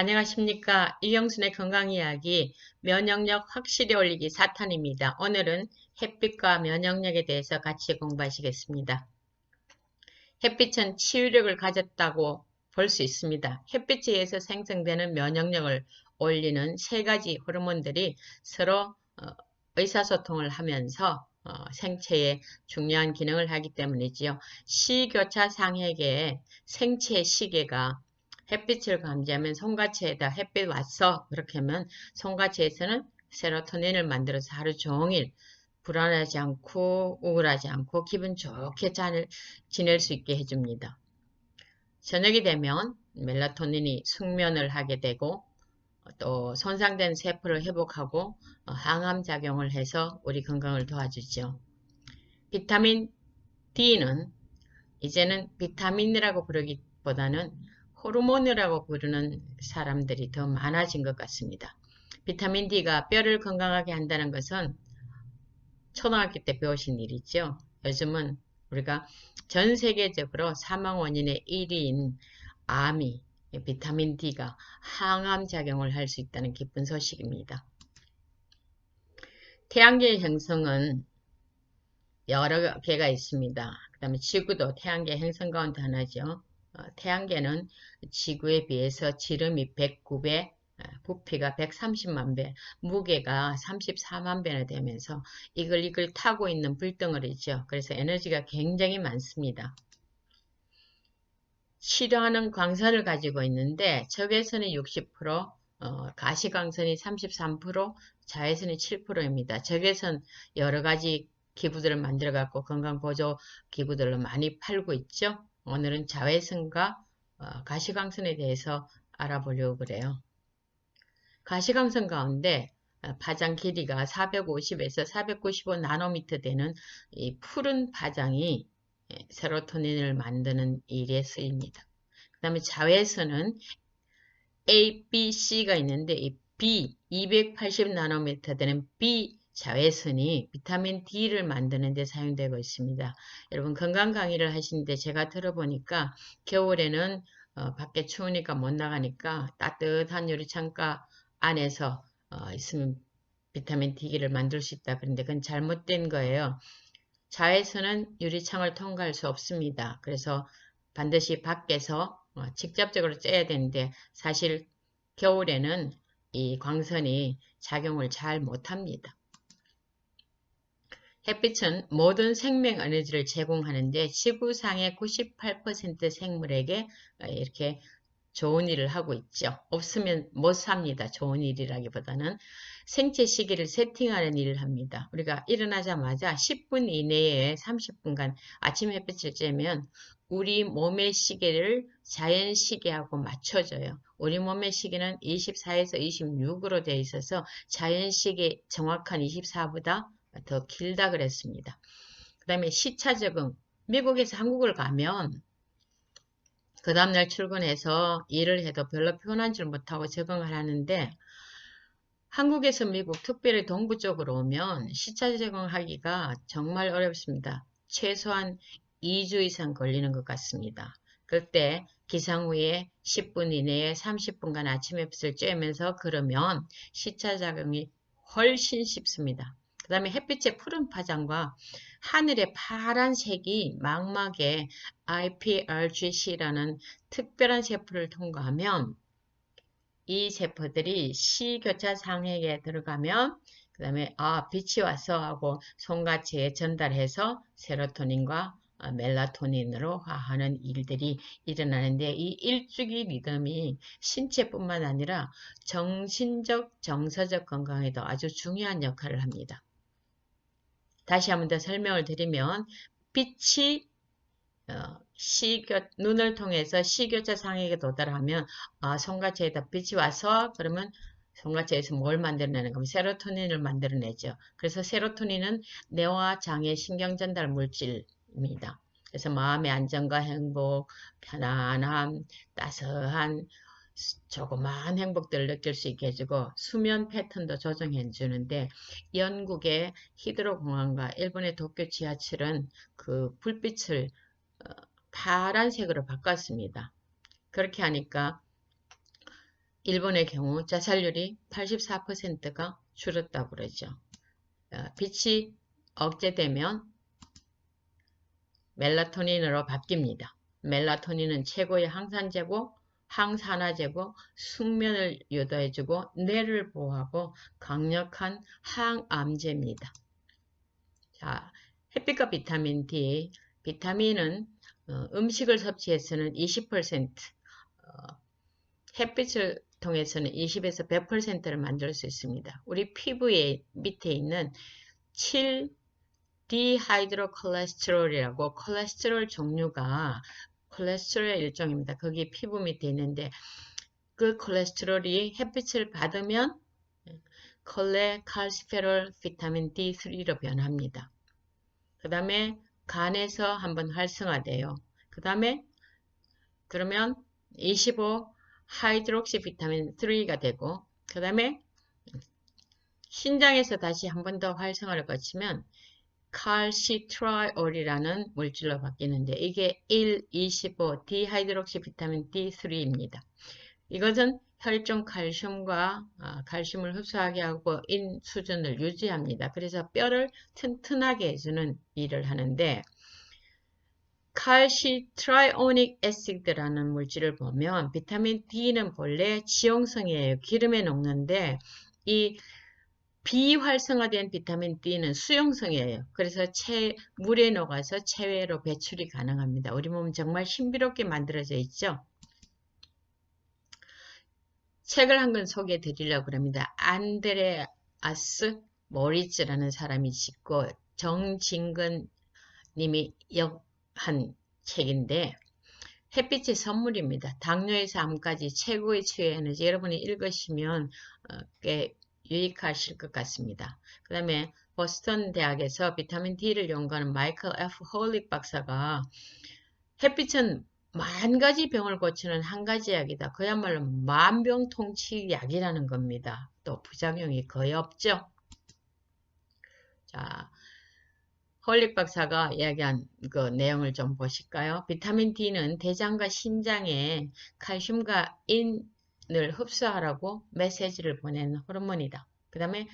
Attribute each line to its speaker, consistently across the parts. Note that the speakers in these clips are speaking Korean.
Speaker 1: 안녕하십니까. 이경순의 건강이야기 면역력 확실히 올리기 4탄입니다. 오늘은 햇빛과 면역력에 대해서 같이 공부하시겠습니다. 햇빛은 치유력을 가졌다고 볼 수 있습니다. 햇빛에 의해서 생성되는 면역력을 올리는 세 가지 호르몬들이 서로 어, 의사소통을 하면서 어, 생체에 중요한 기능을 하기 때문이지요. 시교차 상액의 생체 시계가 햇빛을 감지하면 손가체에다 햇빛 왔어 그렇게 하면 손가체에서는 세로토닌을 만들어서 하루 종일 불안하지 않고 우울하지 않고 기분 좋게 잘 지낼 수 있게 해줍니다. 저녁이 되면 멜라토닌이 숙면을 하게 되고 또 손상된 세포를 회복하고 항암 작용을 해서 우리 건강을 도와주죠. 비타민 D는 이제는 비타민이라고 부르기보다는 호르몬이라고 부르는 사람들이 더 많아진 것 같습니다. 비타민 D가 뼈를 건강하게 한다는 것은 초등학교 때 배우신 일이죠. 요즘은 우리가 전 세계적으로 사망 원인의 1위인 암이 비타민 D가 항암 작용을 할 수 있다는 기쁜 소식입니다. 태양계의 형성은 여러 개가 있습니다. 그 다음에 지구도 태양계 형성 가운데 하나죠. 어, 태양계는 지구에 비해서 지름이 109배, 어, 부피가 130만 배, 무게가 34만 배나 되면서 이걸 이걸 타고 있는 불덩어리죠. 그래서 에너지가 굉장히 많습니다. 치료하는 광선을 가지고 있는데 적외선이 60%, 어, 가시광선이 33%, 자외선이 7%입니다. 적외선 여러 가지 기부들을 만들어 갖고 건강보조 기부들로 많이 팔고 있죠. 오늘은 자외선과 어, 가시광선에 대해서 알아보려고 그래요. 가시광선 가운데 어, 파장 길이가 450에서 495 나노미터 되는 이 푸른 파장이 예, 세로토닌을 만드는 일에 쓰입니다. 그 다음에 자외선은 A, B, C가 있는데 이 B 280 나노미터 되는 B 자외선이 비타민 D를 만드는 데 사용되고 있습니다. 여러분 건강 강의를 하시는데 제가 들어보니까 겨울에는 어, 밖에 추우니까 못 나가니까 따뜻한 유리창가 안에서 어, 있으면 비타민 D를 만들 수 있다. 그런데 그건 잘못된 거예요. 자외선은 유리창을 통과할 수 없습니다. 그래서 반드시 밖에서 어, 직접적으로 쬐야 되는데 사실 겨울에는 이 광선이 작용을 잘 못합니다. 햇빛은 모든 생명 에너지를 제공하는데 지구상의 98% 생물에게 이렇게 좋은 일을 하고 있죠. 없으면 못 삽니다. 좋은 일이라기보다는 생체 시기를 세팅하는 일을 합니다. 우리가 일어나자마자 10분 이내에 30분간 아침 햇빛을 쬐면 우리 몸의 시계를 자연 시계하고 맞춰줘요. 우리 몸의 시계는 24에서 26으로 되어 있어서 자연 시계 정확한 24보다 더 길다 그랬습니다. 그 다음에 시차 적응. 미국에서 한국을 가면 그 다음날 출근해서 일을 해도 별로 편한 줄 못하고 적응을 하는데 한국에서 미국 특별히 동부 쪽으로 오면 시차 적응하기가 정말 어렵습니다. 최소한 2주 이상 걸리는 것 같습니다. 그때 기상 후에 10분 이내에 30분간 아침 햇빛을 쬐면서 그러면 시차 적응이 훨씬 쉽습니다. 그 다음에 햇빛의 푸른 파장과 하늘의 파란색이 망막에 IPRGC라는 특별한 세포를 통과하면 이 세포들이 C교차 상액에 들어가면 그 다음에 아 빛이 왔어 하고 손가체에 전달해서 세로토닌과 멜라토닌으로 화하는 일들이 일어나는데 이 일주기 리듬이 신체뿐만 아니라 정신적, 정서적 건강에도 아주 중요한 역할을 합니다. 다시 한번 더 설명을 드리면 빛이 어, 시교, 눈을 통해서 시교차 상액에 도달하면 아, 손가체에다 빛이 와서 그러면 손가체에서 뭘 만들어내는 거면 세로토닌을 만들어내죠. 그래서 세로토닌은 뇌와 장의 신경전달 물질입니다. 그래서 마음의 안정과 행복, 편안함, 따스한 조그마한 행복들을 느낄 수 있게 해주고 수면 패턴도 조정해 주는데 영국의 히드로 공항과 일본의 도쿄 지하철은 그 불빛을 어, 파란색으로 바꿨습니다. 그렇게 하니까 일본의 경우 자살률이 84%가 줄었다고 그러죠. 어, 빛이 억제되면 멜라토닌으로 바뀝니다. 멜라토닌은 최고의 항산제고 항산화제고 숙면을 유도해주고 뇌를 보호하고 강력한 항암제입니다. 자, 햇빛과 비타민 D. 비타민은 어, 음식을 섭취해서는 20%, 어, 햇빛을 통해서는 20에서 100%를 만들 수 있습니다. 우리 피부에 밑에 있는 7 디하이드로콜레스테롤이라고 콜레스테롤 종류가 콜레스테롤의 일종입니다. 거기 피부 밑에 있는데 그 콜레스테롤이 햇빛을 받으면 콜레 칼시페롤 비타민 D3로 변합니다. 그 다음에 간에서 한번 활성화돼요. 그 다음에 그러면 25 하이드록시 비타민 3가 되고 그 다음에 신장에서 다시 한 번 더 활성화를 거치면 칼시트라올이라는 물질로 바뀌는데 이게 1, 25 디하이드록시 비타민 D3입니다. 이것은 혈중 칼슘과 아, 칼슘을 흡수하게 하고 인 수준을 유지합니다. 그래서 뼈를 튼튼하게 해주는 일을 하는데 칼시트라이오닉 애시드라는 물질을 보면 비타민 D는 본래 지용성이에요. 기름에 녹는데 이 비활성화된 비타민 D는 수용성이에요. 그래서 체, 물에 녹아서 체외로 배출이 가능합니다. 우리 몸은 정말 신비롭게 만들어져 있죠. 책을 한 권 소개해 드리려고 합니다. 안드레아스 모리츠라는 사람이 짓고 정진근 님이 역한 책인데 햇빛의 선물입니다. 당뇨에서 암까지 최고의 치유 에너지 여러분이 읽으시면 어, 꽤 유익하실 것 같습니다. 그 다음에 보스턴 대학에서 비타민 D를 연구하는 마이클 F. 홀릭 박사가 햇빛은 만 가지 병을 고치는 한 가지 약이다. 그야말로 만병통치 약이라는 겁니다. 또 부작용이 거의 없죠. 자, 홀릭 박사가 이야기한 그 내용을 좀 보실까요? 비타민 D는 대장과 심장에 칼슘과 인 을 흡수하라고 메시지를 보내는 호르몬이다. 그 다음에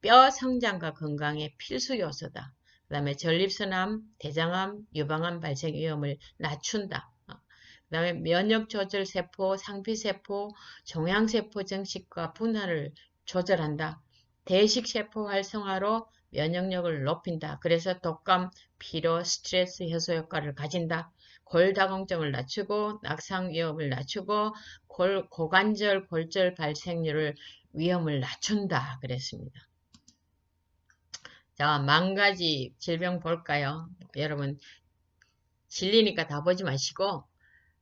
Speaker 1: 뼈 성장과 건강의 필수 요소다. 그 다음에 전립선암, 대장암, 유방암 발생 위험을 낮춘다. 그 다음에 면역 조절 세포, 상피 세포, 종양 세포 증식과 분할을 조절한다. 대식 세포 활성화로 면역력을 높인다. 그래서 독감, 피로, 스트레스 해소 효과를 가진다. 골다공증을 낮추고 낙상 위험을 낮추고 골, 고관절, 골절 발생률을 위험을 낮춘다 그랬습니다. 자, 만 가지 질병 볼까요? 여러분 질리니까 다 보지 마시고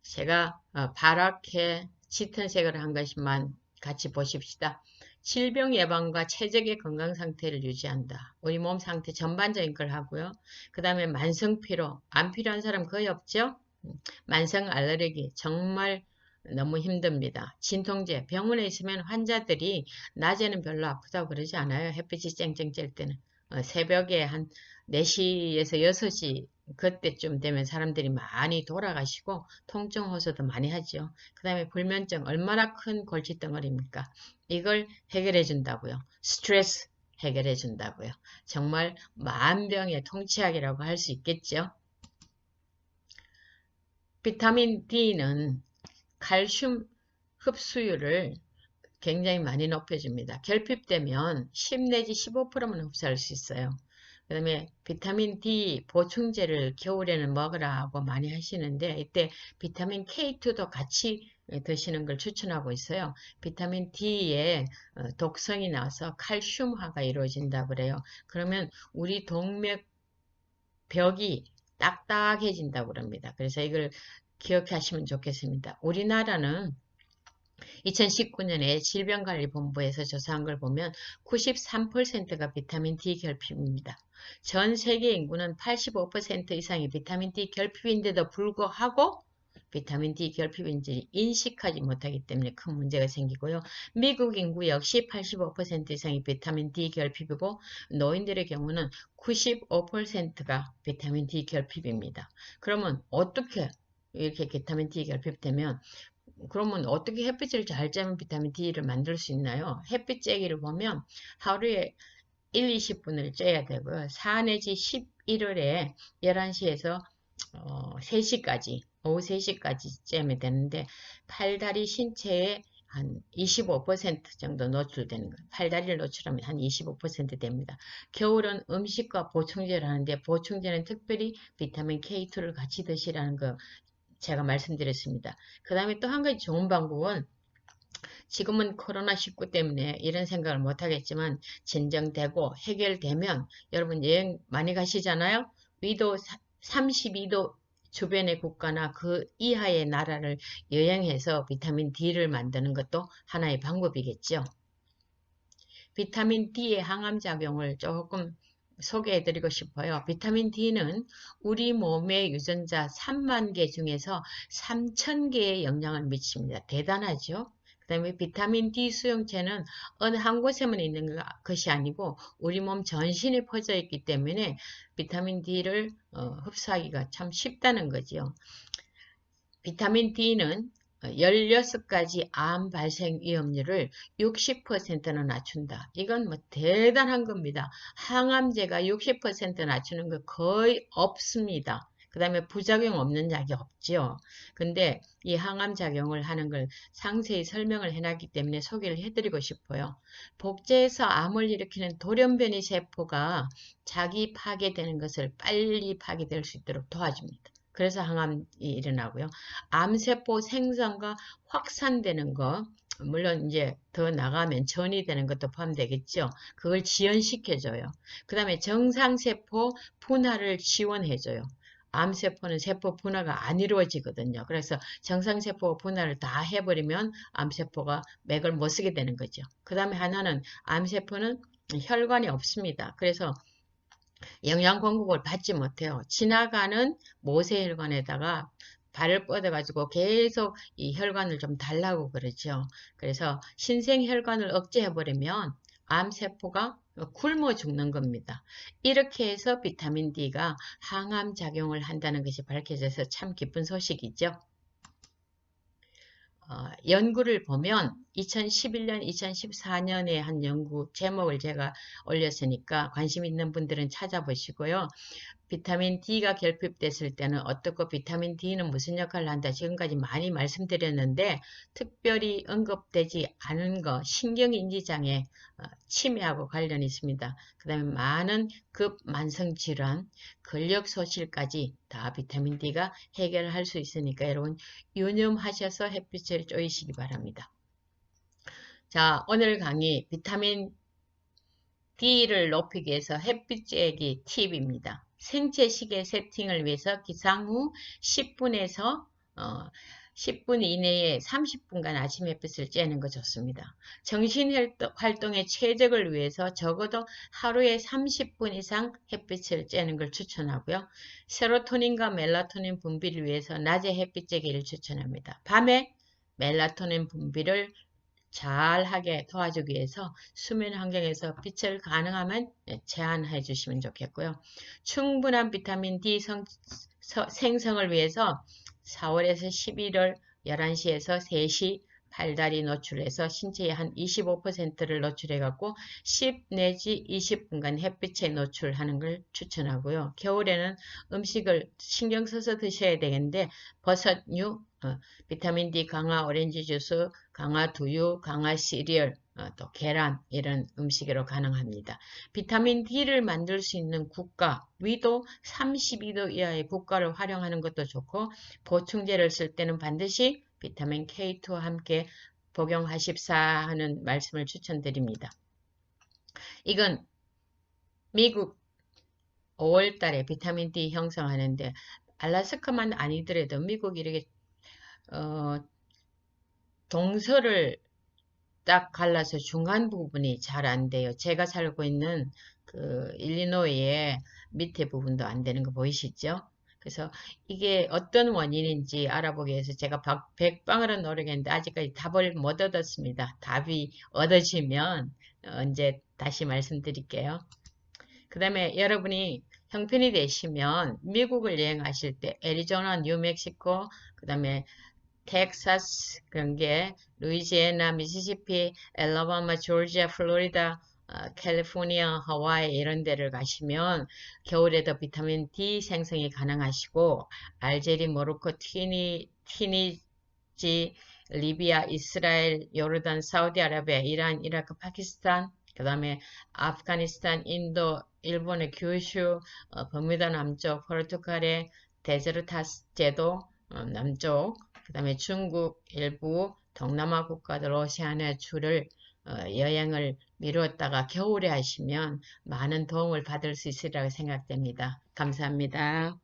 Speaker 1: 제가 어, 바랗게 짙은 색을 한 것만 같이 보십시다. 질병 예방과 체적의 건강 상태를 유지한다. 우리 몸 상태 전반적인 걸 하고요. 그 다음에 만성 피로, 안 필요한 사람 거의 없죠? 음, 만성 알레르기, 정말 너무 힘듭니다. 진통제, 병원에 있으면 환자들이 낮에는 별로 아프다고 그러지 않아요. 햇빛이 쨍쨍 찔 때는. 어, 새벽에 한 4시에서 6시 그때쯤 되면 사람들이 많이 돌아가시고 통증 호소도 많이 하죠. 그 다음에 불면증 얼마나 큰 골칫덩어리입니까? 이걸 해결해 준다고요. 스트레스 해결해 준다고요. 정말 만병의 통치약이라고 할 수 있겠죠. 비타민 D는 칼슘 흡수율을 굉장히 많이 높여줍니다. 결핍되면 10 내지 15%만 흡수할 수 있어요. 그 다음에 비타민 D 보충제를 겨울에는 먹으라고 많이 하시는데 이때 비타민 K2도 같이 드시는 걸 추천하고 있어요. 비타민 D에 어, 독성이 나서 칼슘화가 이루어진다 그래요. 그러면 우리 동맥 벽이 딱딱해진다고 그럽니다. 그래서 이걸 기억하시면 좋겠습니다. 우리나라는 2019년에 질병관리본부에서 조사한 걸 보면 93%가 비타민 D 결핍입니다. 전 세계 인구는 85% 이상이 비타민 D 결핍인데도 불구하고 비타민 D 결핍인지 인식하지 못하기 때문에 큰 문제가 생기고요. 미국 인구 역시 85% 이상이 비타민 D 결핍이고 노인들의 경우는 95%가 비타민 D 결핍입니다. 그러면 어떻게 이렇게 비타민 D 결핍되면 그러면 어떻게 햇빛을 잘 쬐면 비타민 D를 만들 수 있나요? 햇빛 쬐기를 보면 하루에 1, 20분을 쬐야 되고요. 4 내지 11월에 11시에서 어, 3시까지, 오후 3시까지 쬐면 되는데 팔다리 신체에 한 25% 정도 노출되는 거예요. 팔다리를 노출하면 한 25% 됩니다. 겨울은 음식과 보충제를 하는데 보충제는 특별히 비타민 K2를 같이 드시라는 거 제가 말씀드렸습니다. 그 다음에 또 한 가지 좋은 방법은 지금은 코로나19 때문에 이런 생각을 못하겠지만 진정되고 해결되면 여러분 여행 많이 가시잖아요. 위도 32도 주변의 국가나 그 이하의 나라를 여행해서 비타민 D를 만드는 것도 하나의 방법이겠죠. 비타민 D의 항암작용을 조금 소개해드리고 싶어요. 비타민 D는 우리 몸의 유전자 3만 개 중에서 3천 개의 영향을 미칩니다. 대단하죠? 그 다음에 비타민 D 수용체는 어느 한 곳에만 있는 것이 아니고 우리 몸 전신에 퍼져 있기 때문에 비타민 D를 어, 흡수하기가 참 쉽다는 거지요. 비타민 D는 16가지 암 발생 위험률을 60%나 낮춘다. 이건 뭐 대단한 겁니다. 항암제가 60% 낮추는 거 거의 없습니다. 그 다음에 부작용 없는 약이 없죠. 근데 이 항암 작용을 하는 걸 상세히 설명을 해놨기 때문에 소개를 해드리고 싶어요. 복제에서 암을 일으키는 돌연변이 세포가 자기 파괴되는 것을 빨리 파괴될 수 있도록 도와줍니다. 그래서 항암이 일어나고요. 암세포 생성과 확산되는 거 물론 이제 더 나가면 전이 되는 것도 포함되겠죠. 그걸 지연시켜줘요. 그 다음에 정상세포 분할을 지원해줘요. 암세포는 세포 분화가 안 이루어지거든요. 그래서 정상세포 분화를 다 해버리면 암세포가 맥을 못 쓰게 되는 거죠. 그 다음에 하나는 암세포는 혈관이 없습니다. 그래서 영양 공급을 받지 못해요. 지나가는 모세혈관에다가 발을 뻗어가지고 계속 이 혈관을 좀 달라고 그러죠. 그래서 신생혈관을 억제해버리면 암세포가 굶어 죽는 겁니다. 이렇게 해서 비타민 D가 항암 작용을 한다는 것이 밝혀져서 참 기쁜 소식이죠. 어, 연구를 보면 2011년, 2014년에 한 연구 제목을 제가 올렸으니까 관심 있는 분들은 찾아보시고요. 비타민 D가 결핍됐을 때는 어떻고 비타민 D는 무슨 역할을 한다 지금까지 많이 말씀드렸는데 특별히 언급되지 않은 거 신경인지장애 어, 치매하고 관련이 있습니다. 그 다음에 많은 급만성질환 근력소실까지 다 비타민 D가 해결할 수 있으니까 여러분 유념하셔서 햇빛을 쪼이시기 바랍니다. 자 오늘 강의 비타민 D를 높이기 위해서 햇빛 쬐기 팁입니다. 생체 시계 세팅을 위해서 기상 후 10분에서 어, 10분 이내에 30분간 아침 햇빛을 쬐는 거 좋습니다. 정신활동의 최적을 위해서 적어도 하루에 30분 이상 햇빛을 쬐는 걸 추천하고요. 세로토닌과 멜라토닌 분비를 위해서 낮에 햇빛 쬐기를 추천합니다. 밤에 멜라토닌 분비를 잘하게 도와주기 위해서 수면 환경에서 빛을 가능하면 네, 제한해 주시면 좋겠고요. 충분한 비타민 D 성, 생성을 위해서 4월에서 11월 11시에서 3시 팔다리 노출해서 신체의 한 25%를 노출해 갖고 10 내지 20분간 햇빛에 노출하는 걸 추천하고요. 겨울에는 음식을 신경 써서 드셔야 되겠는데 버섯류, 어, 비타민 D 강화 오렌지 주스, 강화 두유, 강화 시리얼, 어, 또 계란 이런 음식으로 가능합니다. 비타민 D를 만들 수 있는 국가, 위도 32도 이하의 국가를 활용하는 것도 좋고 보충제를 쓸 때는 반드시 비타민 K2와 함께 복용하십사 하는 말씀을 추천드립니다. 이건 미국 5월 달에 비타민 D 형성하는데 알라스카만 아니더라도 미국 이렇게 어, 동서를 딱 갈라서 중간 부분이 잘 안 돼요. 제가 살고 있는 그 일리노이의 밑에 부분도 안 되는 거 보이시죠? 그래서 이게 어떤 원인인지 알아보기 위해서 제가 백방으로 노력했는데 아직까지 답을 못 얻었습니다. 답이 얻어지면 언제 다시 말씀드릴게요. 그 다음에 여러분이 형편이 되시면 미국을 여행하실 때 애리조나, 뉴멕시코, 그 다음에 텍사스, 게 루이지애나, 미시시피, 엘라바마, 조지아, 플로리다, 어, 캘리포니아, 하와이 이런 데를 가시면 겨울에도 비타민 D 생성이 가능하시고 알제리, 모로코, 티니, 티니지, 리비아, 이스라엘, 요르단, 사우디아라비아, 이란, 이라크, 파키스탄, 그 다음에 아프가니스탄, 인도, 일본의 규슈, 어, 버뮤다 남쪽, 포르투갈의 데제르타스 제도 어, 남쪽, 그 다음에 중국 일부 동남아 국가들 오세아니아 주를 어, 여행을 미루었다가 겨울에 하시면 많은 도움을 받을 수 있으리라고 생각됩니다. 감사합니다.